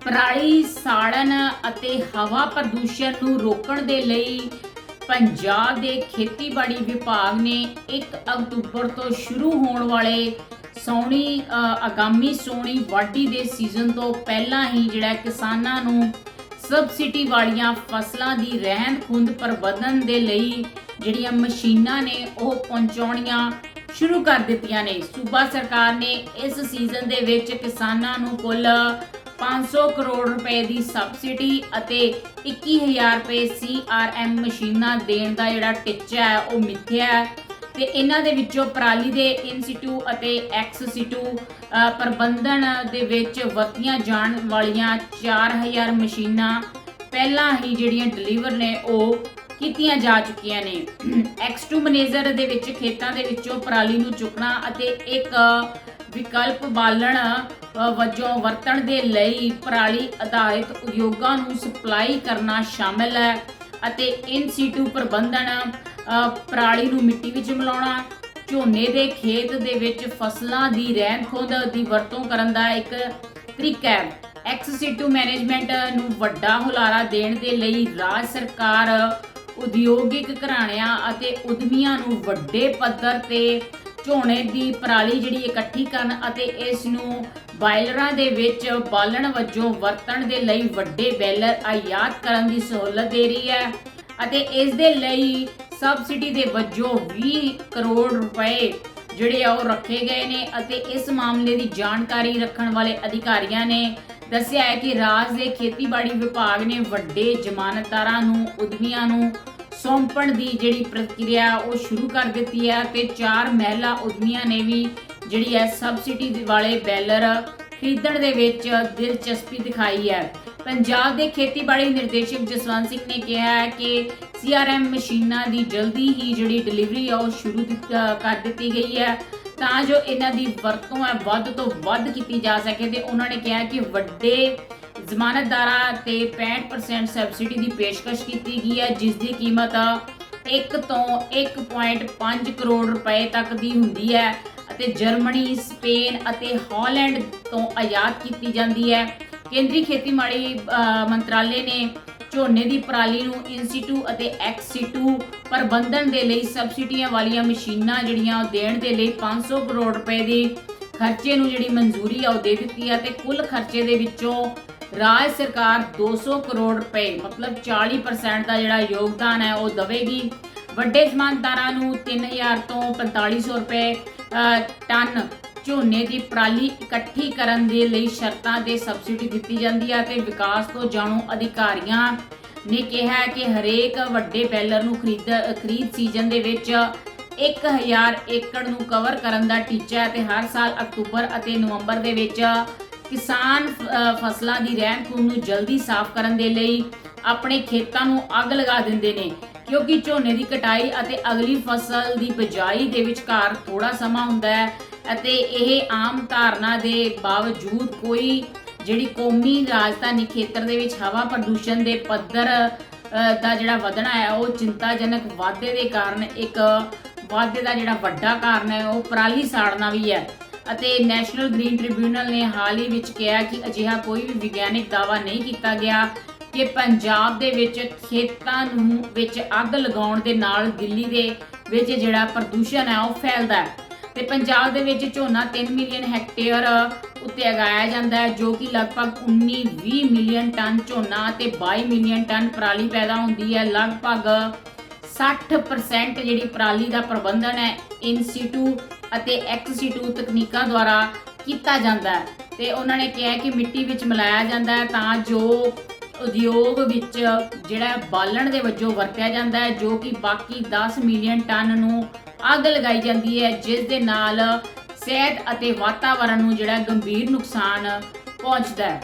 ਪਰਾਲੀ ਸਾੜਨ ਅਤੇ ਹਵਾ ਪ੍ਰਦੂਸ਼ਣ ਨੂੰ ਰੋਕਣ ਦੇ ਲਈ ਪੰਜਾਬ ਦੇ ਖੇਤੀਬਾੜੀ ਵਿਭਾਗ ਨੇ 1 ਅਕਤੂਬਰ ਤੋਂ ਸ਼ੁਰੂ ਹੋਣ ਵਾਲੇ ਸੌਣੀ ਆਗਾਮੀ ਸੌਣੀ ਵਾਢੀ ਦੇ ਸੀਜ਼ਨ ਤੋਂ ਪਹਿਲਾਂ ਹੀ ਜਿਹੜਾ ਕਿਸਾਨਾਂ ਨੂੰ ਸਬਸਿਡੀ ਵਾਲੀਆਂ ਫਸਲਾਂ ਦੀ ਰਹਿੰਦ ਖੁੰਦ ਪ੍ਰਬੰਧਨ ਦੇ ਲਈ ਜਿਹੜੀਆਂ ਮਸ਼ੀਨਾਂ ਨੇ ਉਹ ਪਹੁੰਚਾਉਣੀਆਂ ਸ਼ੁਰੂ ਕਰ ਦਿੱਤੀਆਂ ਨੇ। ਸੂਬਾ ਸਰਕਾਰ ਨੇ ਇਸ ਸੀਜ਼ਨ ਦੇ ਵਿੱਚ ਕਿਸਾਨਾਂ ਨੂੰ ਕੁੱਲ 500 ਕਰੋੜ ਰੁਪਏ ਦੀ ਸਬਸਿਡੀ ਅਤੇ 21000 ਰੁਪਏ ਸੀਆਰਐਮ ਮਸ਼ੀਨਾਂ ਦੇਣ ਦਾ ਜਿਹੜਾ ਟਿੱਚਾ ਹੈ ਉਹ ਮਿੱਥਿਆ ਹੈ। ਤੇ ਇਹਨਾਂ ਦੇ ਵਿੱਚੋਂ ਪਰਾਲੀ ਦੇ ਇਨਸੀਟੂ ਅਤੇ ਐਕਸਸੀਟੂ ਅ, ਪ੍ਰਬੰਧਨ ਦੇ ਵਿੱਚ ਵਰਤੀਆਂ ਜਾਣ ਵਾਲੀਆਂ 4000 ਮਸ਼ੀਨਾਂ ਪਹਿਲਾਂ ਹੀ ਜਿਹੜੀਆਂ ਡਿਲੀਵਰ ਨੇ ਉਹ ਕੀਤੀਆਂ ਜਾ ਚੁੱਕੀਆਂ ਨੇ। ਐਕਸ2 ਮੈਨੇਜਰ ਦੇ ਵਿੱਚ ਖੇਤਾਂ ਦੇ ਵਿੱਚੋਂ ਪਰਾਲੀ ਨੂੰ ਚੁੱਕਣਾ ਅਤੇ ਇੱਕ ਵਿਕਲਪ ਬਾਲਣ ਵਜੋਂ ਵਰਤਣ ਦੇ ਲਈ ਪਰਾਲੀ ਆਧਾਰਿਤ ਉਦਯੋਗਾਂ ਨੂੰ ਸਪਲਾਈ ਕਰਨਾ ਸ਼ਾਮਲ ਹੈ ਅਤੇ ਇਨ ਸੀਟੂ ਪ੍ਰਬੰਧਨ ਪਰਾਲੀ ਨੂੰ ਮਿੱਟੀ ਵਿੱਚ ਮਿਲਾਉਣਾ, ਝੋਨੇ ਦੇ ਖੇਤ ਦੇ ਵਿੱਚ ਫਸਲਾਂ ਦੀ ਰਹਿੰਦ ਖੂੰਹਦ ਦੀ ਵਰਤੋਂ ਕਰਨ ਦਾ ਇੱਕ ਤਰੀਕਾ ਹੈ। ਐਕਸ ਐਕਸਸੀਟੂ ਮੈਨੇਜਮੈਂਟ ਨੂੰ ਵੱਡਾ ਹੁਲਾਰਾ ਦੇਣ ਦੇ ਲਈ ਰਾਜ ਸਰਕਾਰ ਉਦਯੋਗਿਕ ਘਰਾਣਿਆਂ ਅਤੇ ਉਦਮੀਆਂ ਨੂੰ ਵੱਡੇ ਪੱਧਰ ਤੇ ਝੋਨੇ ਦੀ ਪਰਾਲੀ ਜਿਹੜੀ ਇਕੱਠੀ ਕਰਨ ਅਤੇ ਇਸ ਨੂੰ ਬਾਇਲਰਾਂ ਦੇ ਵਿੱਚ ਬਾਲਣ ਵਜੋਂ ਵਰਤਣ ਦੇ ਲਈ ਵੱਡੇ ਬੈਲਰ ਆਯਾਤ ਕਰਨ ਦੀ ਸਹੂਲਤ ਦੇ ਰਹੀ ਹੈ ਅਤੇ ਇਸ ਦੇ ਲਈ ਸਬਸਿਡੀ ਦੇ ਵਜੋਂ 20 ਕਰੋੜ ਰੁਪਏ ਜਿਹੜੇ ਆ ਉਹ ਰੱਖੇ ਗਏ ਨੇ ਅਤੇ ਇਸ ਮਾਮਲੇ ਦੀ ਜਾਣਕਾਰੀ ਰੱਖਣ ਵਾਲੇ ਅਧਿਕਾਰੀਆਂ ਨੇ ਦੱਸਿਆ ਹੈ ਕਿ ਰਾਜ ਦੇ ਖੇਤੀਬਾੜੀ ਵਿਭਾਗ ਨੇ ਵੱਡੇ ਜ਼ਮਾਨਤਦਾਰਾਂ ਨੂੰ, ਉਦਮੀਆਂ ਨੂੰ ਸੌਂਪਣ ਦੀ ਜਿਹੜੀ ਪ੍ਰਕਿਰਿਆ ਉਹ ਸ਼ੁਰੂ ਕਰ ਦਿੱਤੀ ਹੈ ਤੇ ਚਾਰ ਮਹਿਲਾ ਉਦਮੀਆਂ ਨੇ ਵੀ ਜਿਹੜੀ ਹੈ ਸਬਸਿਡੀ ਵਾਲੇ ਬੈਲਰ ਖਰੀਦਣ ਦੇ ਵਿੱਚ ਦਿਲਚਸਪੀ ਦਿਖਾਈ ਹੈ। ਪੰਜਾਬ ਦੇ ਖੇਤੀਬਾੜੀ ਨਿਰਦੇਸ਼ਕ ਜਸਵੰਤ ਸਿੰਘ ਨੇ ਕਿਹਾ ਹੈ ਕਿ ਸੀਆਰਐਮ ਮਸ਼ੀਨਾਂ ਦੀ ਜਲਦੀ ਹੀ ਜਿਹੜੀ ਡਿਲੀਵਰੀ ਆ, ਉਹ ਸ਼ੁਰੂ ਦਿੱਤ- ਕਰ ਦਿੱਤੀ ਗਈ ਹੈ। ਤਾਂ ਜੋ ਇਹਨਾਂ ਦੀ ਵਰਤੋਂ ਹੈ, ਵੱਧ ਤੋਂ ਵੱਧ ਕੀਤੀ ਜਾ ਸਕੇ ਤੇ ਉਹਨਾਂ ਨੇ ਕਿਹਾ ਕਿ ਵੱਡੇ ਜ਼ਮਾਨਤਦਾਰਾਂ ਤੇ 65% ਸਬਸਿਡੀ ਦੀ ਪੇਸ਼ਕਸ਼ ਕੀਤੀ ਗਈ ਹੈ, ਜਿਸ ਦੀ ਕੀਮਤ 1 ਤੋਂ 1.5 ਕਰੋੜ ਰੁਪਏ ਤੱਕ ਦੀ ਹੁੰਦੀ ਹੈ। ਅਤੇ ਜਰਮਨੀ, ਸਪੇਨ ਅਤੇ ਹਾਲੈਂਡ ਤੋਂ ਆਯਾਤ ਕੀਤੀ ਜਾਂਦੀ ਹੈ। ਕੇਂਦਰੀ ਖੇਤੀਬਾੜੀ ਮੰਤਰਾਲੇ ਨੇ ਝੋਨੇ ਦੀ ਪਰਾਲੀ ਨੂੰ ਇਨਸੀਟੂ ਅਤੇ ਐਕਸੀਟੂ ਪ੍ਰਬੰਧਨ ਦੇ ਲਈ ਸਬਸਿਡੀਆਂ ਵਾਲੀਆਂ ਮਸ਼ੀਨਾਂ ਜਿਹੜੀਆਂ ਉਹ ਦੇਣ ਦੇ ਲਈ 500 ਕਰੋੜ ਰੁਪਏ ਦੀ ਖਰਚੇ ਨੂੰ ਜਿਹੜੀ ਮਨਜ਼ੂਰੀ ਆ ਉਹ ਦੇ ਦਿੱਤੀ ਹੈ ਤੇ ਕੁੱਲ ਖਰਚੇ ਦੇ ਵਿੱਚੋਂ ਰਾਜ ਸਰਕਾਰ 200 ਕਰੋੜ ਰੁਪਏ, ਮਤਲਬ 40% ਦਾ ਜਿਹੜਾ ਯੋਗਦਾਨ ਹੈ ਉਹ ਦੇਵੇਗੀ। ਵੱਡੇ ਜ਼ਮਾਨਦਾਰਾਂ ਨੂੰ 3000 ਤੋਂ 4500 ਰੁਪਏ ਟਨ ਝੋਨੇ ਦੀ ਪਰਾਲੀ ਇਕੱਠੀ ਕਰਨ ਦੇ ਲਈ ਸ਼ਰਤਾਂ 'ਤੇ ਸਬਸਿਡੀ ਦਿੱਤੀ ਜਾਂਦੀ ਹੈ ਤੇ ਵਿਕਾਸ ਤੋਂ ਜਾਣੂ ਅਧਿਕਾਰੀਆਂ ਨੇ ਕਿਹਾ ਹੈ ਕਿ ਹਰੇਕ ਵੱਡੇ ਬੈਲਰ ਨੂੰ ਖਰੀਦ ਖਰੀਦ ਸੀਜ਼ਨ ਦੇ ਵਿੱਚ 1000 ਏਕੜ ਨੂੰ ਕਵਰ ਕਰਨ ਦਾ ਟੀਚਾ ਹੈ ਤੇ ਹਰ ਸਾਲ ਅਕਤੂਬਰ ਅਤੇ ਨਵੰਬਰ ਦੇ ਵਿੱਚ ਕਿਸਾਨ ਫਸਲਾਂ ਦੀ ਰਹਿੰਦ ਖੂੰਹਦ ਨੂੰ ਜਲਦੀ ਸਾਫ਼ ਕਰਨ ਦੇ ਲਈ ਆਪਣੇ ਖੇਤਾਂ ਨੂੰ ਅੱਗ ਲਗਾ ਦਿੰਦੇ ਨੇ। ਕਿਉਂਕਿ ਝੋਨੇ ਦੀ ਕਟਾਈ ਅਤੇ ਅਗਲੀ ਫਸਲ ਦੀ ਬਿਜਾਈ ਦੇ ਵਿਚਕਾਰ ਥੋੜਾ ਸਮਾਂ ਹੁੰਦਾ ਹੈ ਅਤੇ ਇਹ ਆਮ ਧਾਰਨਾ ਦੇ ਬਾਵਜੂਦ ਕੋਈ ਜਿਹੜੀ ਕੌਮੀ ਰਾਜਧਾਨੀ ਖੇਤਰ ਦੇ ਵਿੱਚ ਹਵਾ ਪ੍ਰਦੂਸ਼ਣ ਦੇ ਪੱਧਰ ਦਾ ਜਿਹੜਾ ਵਧਣਾ ਹੈ, ਉਹ ਚਿੰਤਾਜਨਕ ਵਾਧੇ ਦੇ ਕਾਰਨ ਇੱਕ ਵਾਧੇ ਦਾ ਜਿਹੜਾ ਵੱਡਾ ਕਾਰਨ ਹੈ, ਉਹ ਪਰਾਲੀ ਸਾੜਨਾ ਵੀ ਹੈ। ਅਤੇ ਨੈਸ਼ਨਲ ਗ੍ਰੀਨ ਟ੍ਰਿਬਿਊਨਲ ਨੇ ਹਾਲ ਹੀ ਵਿੱਚ ਕਿਹਾ ਕਿ ਅਜਿਹਾ ਕੋਈ ਵੀ ਵਿਗਿਆਨਿਕ ਦਾਅਵਾ ਨਹੀਂ ਕੀਤਾ ਗਿਆ। ਕਿ ਪੰਜਾਬ ਦੇ ਵਿੱਚ ਖੇਤਾਂ ਨੂੰ ਵਿੱਚ ਅੱਗ ਲਗਾਉਣ ਦੇ ਨਾਲ ਦਿੱਲੀ ਦੇ ਵਿੱਚ ਜਿਹੜਾ ਪ੍ਰਦੂਸ਼ਣ ਹੈ ਉਹ ਫੈਲਦਾ ਹੈ। ਤੇ ਪੰਜਾਬ ਦੇ ਵਿੱਚ ਝੋਨਾ 3 ਮਿਲੀਅਨ ਹੈਕਟੇਅਰ ਉੱਤੇ ਉਗਾਇਆ ਜਾਂਦਾ ਹੈ, ਜੋ ਕਿ ਲਗਭਗ 19-20 ਮਿਲੀਅਨ ਟਨ ਝੋਨਾ ਤੇ 22 ਮਿਲੀਅਨ ਟਨ ਪਰਾਲੀ ਪੈਦਾ ਹੁੰਦੀ ਹੈ। ਲਗਭਗ 60% ਜਿਹੜੀ ਪਰਾਲੀ ਦਾ ਪ੍ਰਬੰਧਨ ਹੈ ਇਨ ਸਿਟੂ ਅਤੇ ਐਕਸ ਸਿਟੂ ਤਕਨੀਕਾਂ ਦੁਆਰਾ ਕੀਤਾ ਜਾਂਦਾ ਹੈ। ਤੇ ਉਹਨਾਂ ਨੇ ਕਿਹਾ ਕਿ ਮਿੱਟੀ ਵਿੱਚ ਮਿਲਾਇਆ ਜਾਂਦਾ ਹੈ ਤਾਂ ਜੋ ਉਦਯੋਗ ਵਿੱਚ ਜਿਹੜਾ ਬਾਲਣ ਦੇ ਵਜੋਂ ਵਰਤਿਆ ਜਾਂਦਾ ਹੈ, ਜੋ ਕਿ ਬਾਕੀ 10 ਮਿਲੀਅਨ ਟਨ ਨੂੰ ਅੱਗ ਲਗਾਈ ਜਾਂਦੀ ਹੈ, ਜਿਸ ਦੇ ਨਾਲ ਸਿਹਤ ਅਤੇ ਵਾਤਾਵਰਣ ਨੂੰ ਜਿਹੜਾ ਗੰਭੀਰ ਨੁਕਸਾਨ ਪਹੁੰਚਦਾ ਹੈ।